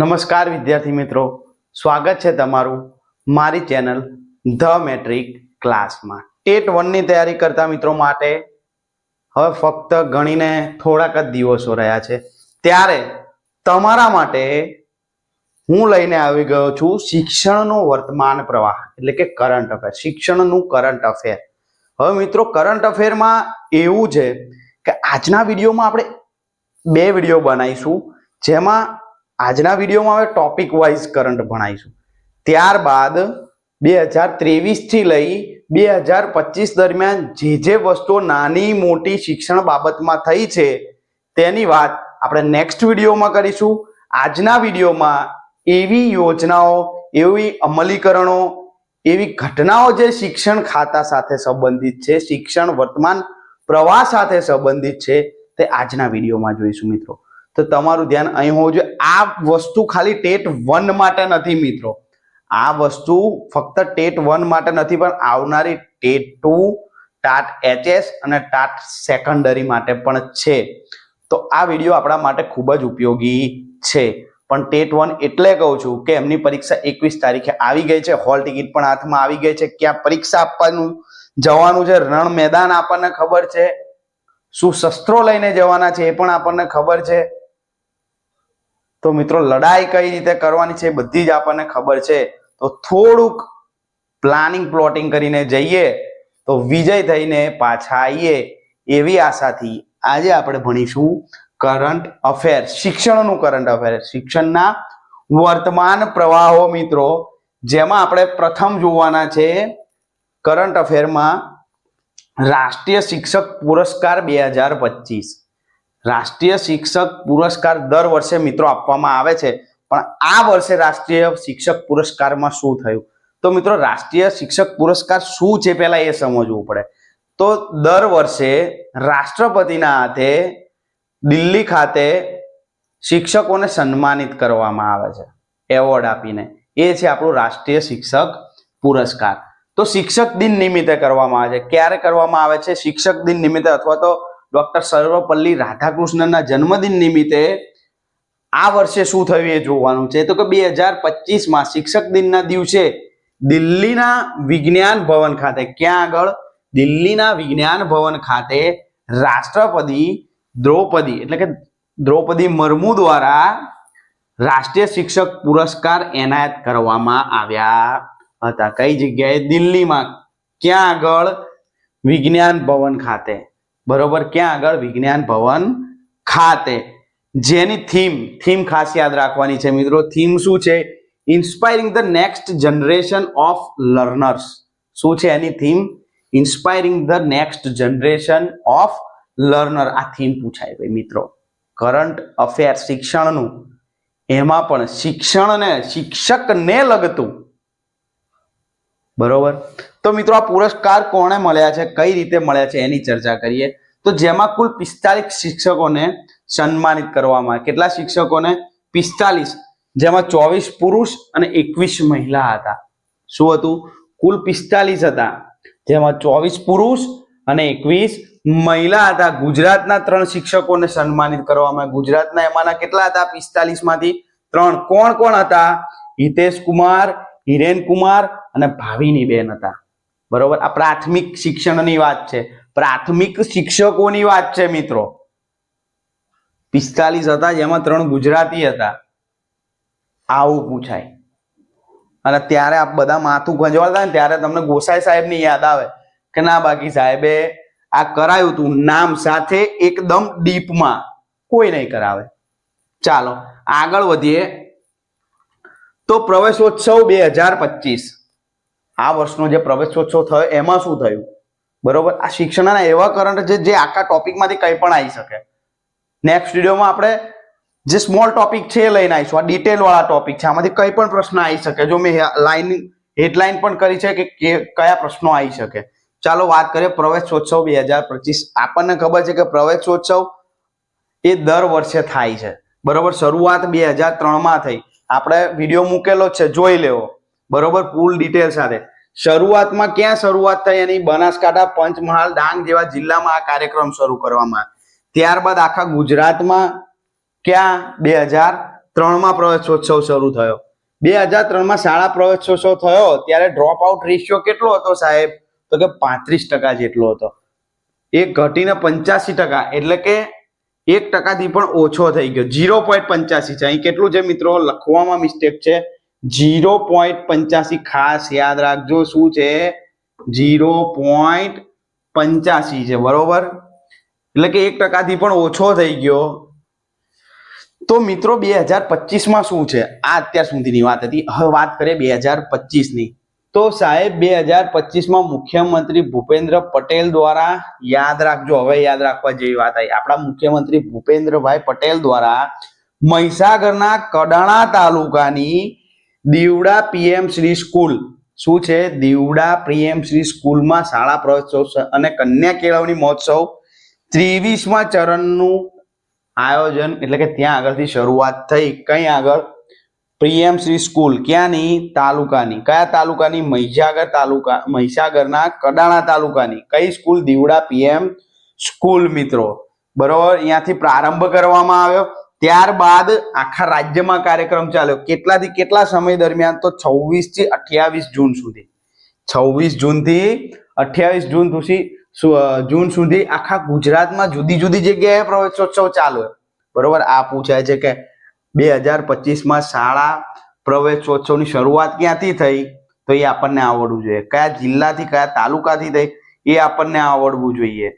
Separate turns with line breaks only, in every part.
નમસ્કાર વિદ્યાર્થી મિત્રો. સ્વાગત છે તમારું મારી ચેનલ ધ મેટ્રિક ક્લાસમાં. ટેટ વનની તૈયારી કરતા મિત્રો માટે હવે ફક્ત ગણીને થોડાક જ દિવસો રહ્યા છે. ત્યારે તમારા માટે હું લઈને આવી ગયો છું શિક્ષણનો વર્તમાન પ્રવાહ, એટલે કે કરંટ અફેર શિક્ષણનું કરંટ અફેર હવે મિત્રો કરંટ અફેરમાં એવું છે કે આજના વિડીયોમાં આપણે બે વીડિયો બનાવીશું. જેમાં આજના વિડીયોમાં હવે ટોપિક વાઇઝ કરંટ ભણાવીશું ત્યારબાદ બે હજાર ત્રેવીસથી લઈ બે હજાર પચીસ દરમિયાન જે જે વસ્તુઓ નાની મોટી શિક્ષણ બાબતમાં થઈ છે તેની વાત આપણે નેક્સ્ટ વિડીયોમાં કરીશું. આજના વિડીયોમાં એવી યોજનાઓ, એવી અમલીકરણો, એવી ઘટનાઓ જે શિક્ષણ ખાતા સાથે સંબંધિત છે, શિક્ષણ વર્તમાન પ્રવાહ સાથે સંબંધિત છે તે આજના વિડીયોમાં જોઈશું મિત્રો. તો તમારું ધ્યાન અહીં હોવું જોઈએ. આ વસ્તુ ખાલી ટેટ વન માટે નથી મિત્રો. આ વસ્તુ ફક્ત ટેટ વન માટે નથી, પણ આવનારી ટેટ ટુ, ટાટ એચએસ અને ટાટ સેકન્ડરી માટે પણ છે. તો આ વીડિયો આપણા માટે ખૂબ જ ઉપયોગી છે. પણ ટેટ વન એટલે કહું છું કે એમની પરીક્ષા એકવીસ તારીખે આવી ગઈ છે. હોલ ટિકિટ પણ હાથમાં આવી ગઈ છે. ક્યાં પરીક્ષા આપવાનું, જવાનું છે, રણ મેદાન આપણને ખબર છે. શું શસ્ત્રો લઈને જવાના છે એ પણ આપણને ખબર છે. તો મિત્રો, લડાઈ કઈ રીતે કરવાની છે બધી જ આપણને ખબર છે. તો થોડુંક પ્લાનિંગ પ્લોટિંગ કરીને જઈએ તો વિજય થઈને પાછા આવીએ એવી આશાથી આજે આપણે ભણીશું કરંટ અફેર શિક્ષણનું કરંટ અફેર શિક્ષણના વર્તમાન પ્રવાહો મિત્રો, જેમાં આપણે પ્રથમ જોવાના છે કરંટ અફેરમાં રાષ્ટ્રીય શિક્ષક પુરસ્કાર બે હજાર પચીસ. રાષ્ટ્રીય શિક્ષક પુરસ્કાર દર વર્ષે મિત્રો આપવામાં આવે છે. પણ આ વર્ષે રાષ્ટ્રીય શિક્ષક પુરસ્કારમાં શું થયું? તો મિત્રો રાષ્ટ્રીય શિક્ષક પુરસ્કાર શું છે પહેલા એ સમજવું પડે. તો દર વર્ષે રાષ્ટ્રપતિના હાથે દિલ્હી ખાતે શિક્ષકોને સન્માનિત કરવામાં આવે છે. એવોર્ડ આપીને. એ છે આપણું રાષ્ટ્રીય શિક્ષક પુરસ્કાર. તો શિક્ષક દિન નિમિત્તે કરવામાં આવે છે. ક્યારે કરવામાં આવે છે? શિક્ષક દિન નિમિત્તે અથવા તો ડોક્ટર સર્વપલ્લી રાધાકૃષ્ણના જન્મદિન નિમિત્તે આ વર્ષે શું થયું એ જોવાનું છે? તો કે બે હજાર પચીસમાં શિક્ષક દિનના દિવસે દિલ્હીના વિજ્ઞાન ભવન ખાતે, ક્યાં આગળ? દિલ્હીના વિજ્ઞાન ભવન ખાતે રાષ્ટ્રપતિ દ્રૌપદી, એટલે કે દ્રૌપદી મુર્મુ દ્વારા રાષ્ટ્રીય શિક્ષક પુરસ્કાર એનાયત કરવામાં આવ્યા હતા. કઈ જગ્યાએ? દિલ્હીમાં. ક્યાં આગળ? વિજ્ઞાન ભવન ખાતે. બરોબર? ક્યાં આગળ? વિજ્ઞાન ભવન ખાતે. જેની થીમ થીમ ખાસ યાદ રાખવાની છે મિત્રો. થીમ શું છે? Inspiring the next generation of learners શું છે એની theme inspiring the next generation of learner આ થીમ પૂછાય ભાઈ મિત્રો. કરંટ અફેર શિક્ષણનું. એમાં પણ શિક્ષણને, શિક્ષકને લગતું. બરોબર? તો મિત્રો આ પુરસ્કાર કોણે મળ્યા છે? કઈ રીતે મળ્યા છે? એની ચર્ચા કરીએ. તો જેમાં કુલ પિસ્તાલીસ શિક્ષકોને સન્માનિત કરવામાં. કેટલા શિક્ષકોને? પિસ્તાલીસ. જેમાં ચોવીસ પુરુષ અને એકવીસ મહિલા હતા. શું હતું? કુલ પિસ્તાલીસ હતા. જેમાં ચોવીસ પુરુષ અને એકવીસ મહિલા હતા. ગુજરાતના ત્રણ શિક્ષકોને સન્માનિત કરવામાં. ગુજરાતના એમાંના કેટલા હતા? પિસ્તાલીસમાંથી ત્રણ. કોણ કોણ હતા? હિતેશ કુમાર, હિરેન કુમાર અને ભાવિની બેન હતા. બરોબર? આ પ્રાથમિક શિક્ષણની વાત છે. પ્રાથમિક શિક્ષકોની વાત છે, મિત્રો. પિસ્તાલીસ હતા, જેમાં ત્રણ ગુજરાતી હતા. આવું પૂછાય. અને ત્યારે આપ બધા માથું ખંજવાળતા ને, ત્યારે તમને ગોસાઈ સાહેબની યાદ આવે કે ના બાકી સાહેબે આ કરાયું તું નામ સાથે એકદમ ડીપમાં. કોઈ નહીં કરાવે. ચાલો, આગળ વધીએ. તો પ્રવેશોત્સવ બે હજાર પચીસ. આ વર્ષનો જે પ્રવેશોત્સવ થયો, એમાં શું થયું? બરોબર? આ શિક્ષણના એવા કરંટ છે જે આખા ટોપિકમાંથી કંઈ પણ આવી શકે. નેક્સ્ટ વિડીયોમાં આપણે જે સ્મોલ ટોપિક છે એ લઈને આવીશું. આ ડિટેલવાળા ટોપિક છે. આમાંથી કંઈ પણ પ્રશ્ન આવી શકે. જો મેં લાઈન હેડલાઇન પણ કરી છે કે કયા પ્રશ્નો આવી શકે. ચાલો વાત કરીએ પ્રવેશોત્સવ બે હજાર પચીસ. આપણને ખબર છે કે પ્રવેશોત્સવ એ દર વર્ષે થાય છે. બરોબર? શરૂઆત બે હજાર ત્રણમાં થઈ. આપણે વીડિયો મૂકેલો છે. જોઈ લેવો. બરોબર ફૂલ ડિટેલ સાથે. શરૂઆતમાં ક્યાં શરૂઆત થઈ એની બનાસકાંઠા પંચમહાલ, ડાંગ જેવા જિલ્લામાં આ કાર્યક્રમ શરૂ કરવામાં ત્યારબાદ આખા ગુજરાતમાં ક્યાં? બે હજાર ત્રણમાં પ્રવેશોત્સવ શરૂ થયો. બે હજાર ત્રણમાં શાળા પ્રવેશોત્સવ થયો, ત્યારે ડ્રોપ આઉટ રેશિયો કેટલો હતો સાહેબ? તો કે પાંત્રીસ ટકા જેટલો હતો. એ ઘટીને પંચ્યાસી ટકા, એટલે કે એક ટકાથી પણ ઓછો થઈ ગયો. ઝીરો પોઈન્ટ પંચ્યાસી છે. અહીં કેટલું છે મિત્રો? લખવામાં મિસ્ટેક છે. ઝીરો પોઈન્ટ પંચ્યાસી ખાસ યાદ રાખજો શું છે? જીરો પોઈન્ટ પંચ્યાસી છે, બરોબર? એટલે કે એક ટકાથી પણ ઓછો થઈ ગયો. તો મિત્રો બે હજાર પચીસમાં શું છે? આ અત્યાર સુધીની વાત હતી. હવે વાત કરીએ બે હજાર પચીસની. તો સાહેબ, બે હજાર પચીસમાં મુખ્યમંત્રી ભૂપેન્દ્ર પટેલ દ્વારા યાદ રાખજો, હવે યાદ રાખવા જેવી વાત આવી. આપણા મુખ્યમંત્રી ભૂપેન્દ્રભાઈ પટેલ દ્વારા મહીસાગરના કડાણા તાલુકાની દીવડા પીએમ શ્રી સ્કૂલ. શું છે? દીવડા પીએમ શ્રી સ્કૂલમાં શાળા પ્રવેશોત્સવ અને કન્યા કેળવણી મહોત્સવ ત્રેવીસમાં ચરણનું આયોજન, એટલે કે ત્યાં આગળથી શરૂઆત થઈ. કઈ આગળ? પ્રિયમ શ્રી સ્કૂલ. ક્યાંની? તાલુકાની. કયા તાલુકાની? મહીસાગર તાલુકા, મહીસાગરના કડાણા તાલુકાની. કઈ સ્કૂલ? દીવડા પીએમ સ્કૂલ, મિત્રો. બરોબર? અહીંયાથી પ્રારંભ કરવામાં આવ્યો. ત્યારબાદ આખા રાજ્યમાં કાર્યક્રમ ચાલ્યો. કેટલાથી કેટલા સમય દરમિયાન? તો છવ્વીસથી અઠ્યાવીસ જૂન સુધી. છવ્વીસ જૂનથી અઠ્યાવીસ જૂન સુધી જૂન સુધી આખા ગુજરાતમાં જુદી જુદી જગ્યાએ પ્રવેશોત્સવ ચાલુ બરોબર? આ પૂછાય છે કે બે હજાર પચીસમાં શાળા પ્રવેશોત્સવની શરૂઆત ક્યાંથી થઈ? તો એ આપણને આવડવું જોઈએ. કયા જિલ્લાથી, કયા તાલુકાથી થઈ? એ આપણને આવડવું જોઈએ.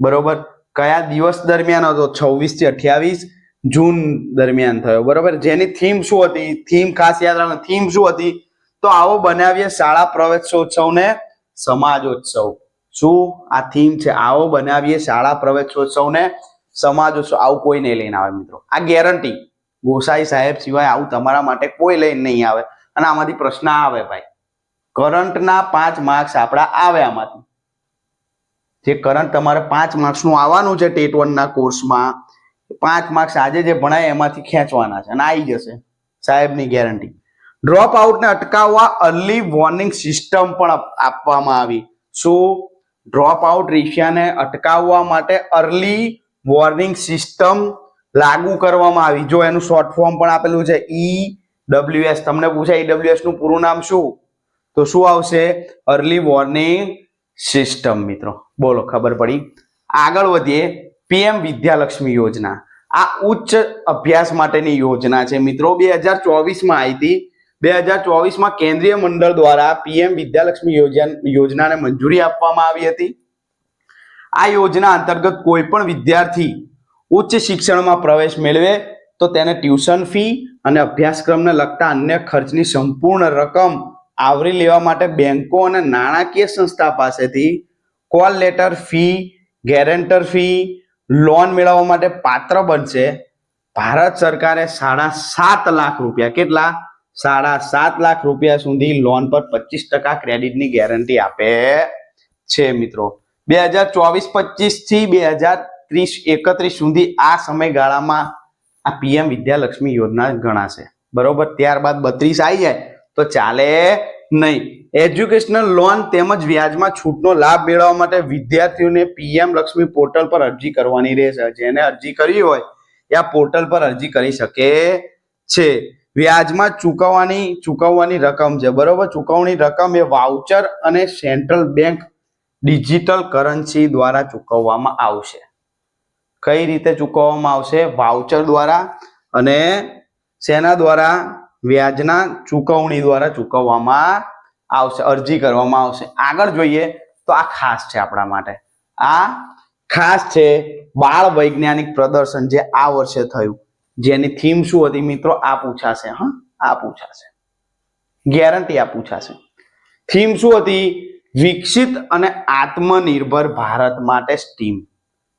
બરોબર? કયા દિવસ દરમિયાન હતો? છવ્વીસથી અઠ્યાવીસ જૂન દરમિયાન થયો. બરોબર? જેની થીમ શું હતી? થીમ ખાસ યાદ રાખો થીમ શું હતી? તો આવો બનાવીએ શાળા પ્રવેશોત્સવને સમાજોત્સવ. શું? આ થીમ છે. આવો બનાવીએ શાળા પ્રવેશોત્સવને સમાજોત્સવ. આવું કોઈ નહીં લઈને આવે મિત્રો. આ ગેરંટી ગોસાઈ સાહેબ સિવાય આવું તમારા માટે કોઈ લઈને નહીં આવે. અને આમાંથી પ્રશ્ન આવે ભાઈ. કરંટના પાંચ માર્ક્સ આપણા આવે આમાંથી. જે કરંટ તમારે પાંચ માર્ક્સનું આવવાનું છે ટેટ વનના કોર્સમાં પાંચ માર્ક્સ આજે જે ભણાય એમાંથી ખેંચવાના છે અને આવી જશે, સાહેબની ગેરંટી ડ્રોપ આઉટને અટકાવવા અર્લી વોર્નિંગ સિસ્ટમ પણ આપવામાં આવી. શું ડ્રોપ આઉટ રેશિયાને અટકાવવા માટે અર્લી વોર્નિંગ સિસ્ટમ લાગુ કરવામાં આવી. જો એનું શોર્ટ ફોર્મ પણ આપેલું છે ઈ ડબ્લ્યુએસ તમને પૂછાય ઈડબ્લ્યુએસનું પૂરું નામ શું? તો શું આવશે? અર્લી વોર્નિંગ સિસ્ટમ મિત્રો. બોલો, ખબર પડી? આગળ વધીએ. પીએમ વિદ્યાલક્ષ્મી યોજના. આ ઉચ્ચ અભ્યાસ માટેની યોજના છે. મિત્રો, બે હજાર ચોવીસમાં આવી હતી બે હજાર ચોવીસમાં કેન્દ્રીય મંડળ દ્વારા પીએમ વિદ્યાલક્ષ્મી યોજન, યોજનાને મંજૂરી આપવામાં આવી હતી. આ યોજના અંતર્ગત કોઈ પણ વિદ્યાર્થી ઉચ્ચ શિક્ષણમાં પ્રવેશ મેળવે તો તેને ટ્યુશન ફી અને અભ્યાસક્રમને લગતા અન્ય ખર્ચની સંપૂર્ણ રકમ આવરી લેવા માટે બેંકો અને નાણાકીય સંસ્થા પાસેથી call letter fee guarantor fee loan મેળવવા માટે પાત્ર બનશે. ભારત સરકારે સાડા સાત લાખ રૂપિયા, કેટલા? સાડા સાત લાખ રૂપિયા સુધી લોન પર પચીસ ટકા ક્રેડિટની ગેરંટી આપે છે મિત્રો. બે હજાર ચોવીસ પચીસથી બે હજાર ત્રીસ એકત્રીસ સુધી આ સમયગાળામાં આ પીએમ વિદ્યાલક્ષ્મી યોજના ગણાશે. બરોબર? ત્યારબાદ બત્રીસ આવી જાય. તો ચાલે નહીં. એજ્યુકેશનલ લોન તેમજ વ્યાજમાં છૂટનો લાભ મેળવવા માટે વિદ્યાર્થીઓને પીએમ લક્ષ્મી પોર્ટલ પર અરજી કરવાની રહેશે. જેને અરજી કરવી હોય, એ આ પોર્ટલ પર અરજી કરી શકે છે. વ્યાજમાં ચૂકવવાની ચૂકવવાની રકમ છે. બરોબર? ચૂકવણી રકમ એ વાઉચર અને સેન્ટ્રલ બેંક ડિજિટલ કરન્સી દ્વારા ચૂકવવામાં આવશે. કઈ રીતે ચૂકવવામાં આવશે? વાઉચર દ્વારા અને શેના દ્વારા? વ્યાજના ચૂકવણી દ્વારા ચૂકવવામાં આવશે, અરજી કરવામાં આવશે. આગળ જોઈએ તો આ ખાસ છે આપણા માટે. આ ખાસ છે બાળ વૈજ્ઞાનિક પ્રદર્શન જે આ વર્ષે થયું. જેની થીમ શું હતી મિત્રો? આ પૂછાશે, હા? આ પૂછાશે. ગેરંટી આ પૂછાશે. થીમ શું હતી? વિકસિત અને આત્મનિર્ભર ભારત માટે સ્ટીમ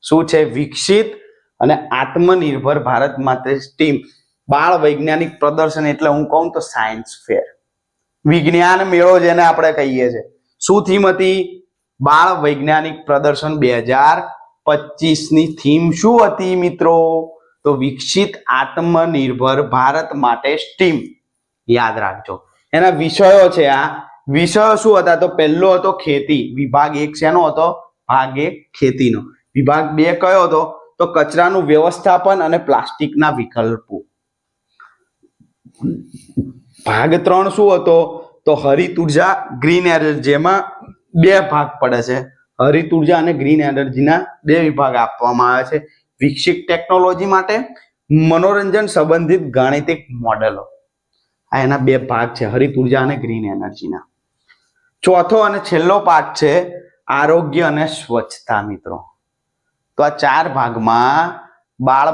શું છે? વિકસિત અને આત્મનિર્ભર ભારત માટે સ્ટીમ બાળ વૈજ્ઞાનિક પ્રદર્શન એટલે હું કહું તો સાયન્સ ફેર વિજ્ઞાન મેળો જેને આપણે કહીએ છીએ. શું થીમ હતી? બાળ વૈજ્ઞાનિક પ્રદર્શન બે હજાર પચીસની થીમ શું હતી મિત્રો? તો વિકસિત આત્મનિર્ભર ભારત માટે સ્ટીમ યાદ રાખજો. એના વિષયો છે આ. વિષયો શું હતા? તો પહેલો હતો ખેતી. વિભાગ એક શેનો હતો? ભાગ એક ખેતીનો. વિભાગ બે કયો હતો? તો કચરાનું વ્યવસ્થાપન અને પ્લાસ્ટિકના વિકલ્પો. ભાગ ત્રણ શું હતો? તો હરિત ઊર્જા ગ્રીન એનર્જીમાં બે ભાગ પડે છે. હરિત ઊર્જા અને ગ્રીન એનર્જીના બે વિભાગ આપવામાં આવે છે. વિકસિત ટેકનોલોજી માટે મનોરંજન સંબંધિત ગાણિતિક મોડેલો આ એના બે ભાગ છે હરિત ઊર્જા અને ગ્રીન એનર્જીના ચોથો અને છેલ્લો પાઠ છે, આરોગ્ય અને સ્વચ્છતા મિત્રો. તો આ ચાર ભાગમાં બાળ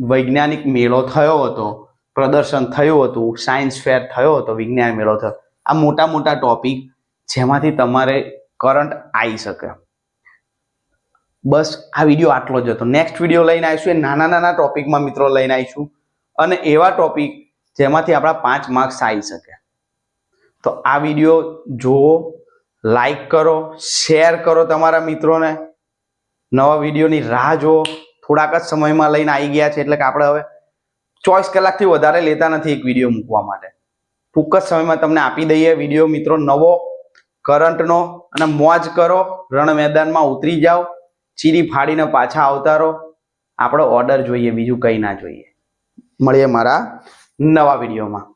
વૈજ્ઞાનિક મેળો થયો હતો. પ્રદર્શન થયું હતું સાયન્સ ફેર થયો હતો, વિજ્ઞાન મેળો થયો. આ મોટા મોટા ટોપિક જેમાંથી તમારે કરંટ આવી શકે. બસ આ વીડિયો આટલો જ હતો. નેક્સ્ટ વીડિયો લઈને આવીશું. એ નાના નાના ટોપિકમાં મિત્રો લઈને આવીશું. અને એવા ટોપિક જેમાંથી આપણા પાંચ માર્ક્સ આવી શકે. તો આ વીડિયો જુઓ લાઈક કરો શેર કરો તમારા મિત્રોને. નવા વિડીયોની રાહ જુઓ. થોડાક જ સમયમાં લઈને આવી ગયા છે, એટલે કે આપણે હવે ચોવીસ કલાકથી વધારે લેતા નથી એક વીડિયો મૂકવા માટે. ટૂંક જ સમયમાં તમને આપી દઈએ વીડિયો મિત્રો, નવો કરંટનો અને મોજ કરો. રણ મેદાનમાં ઉતરી જાઓ. ચીરી ફાડીને પાછા આવતા રહો આપણો ઓર્ડર જોઈએ, બીજું કંઈ ના જોઈએ. મળીએ મારા નવા વિડીયોમાં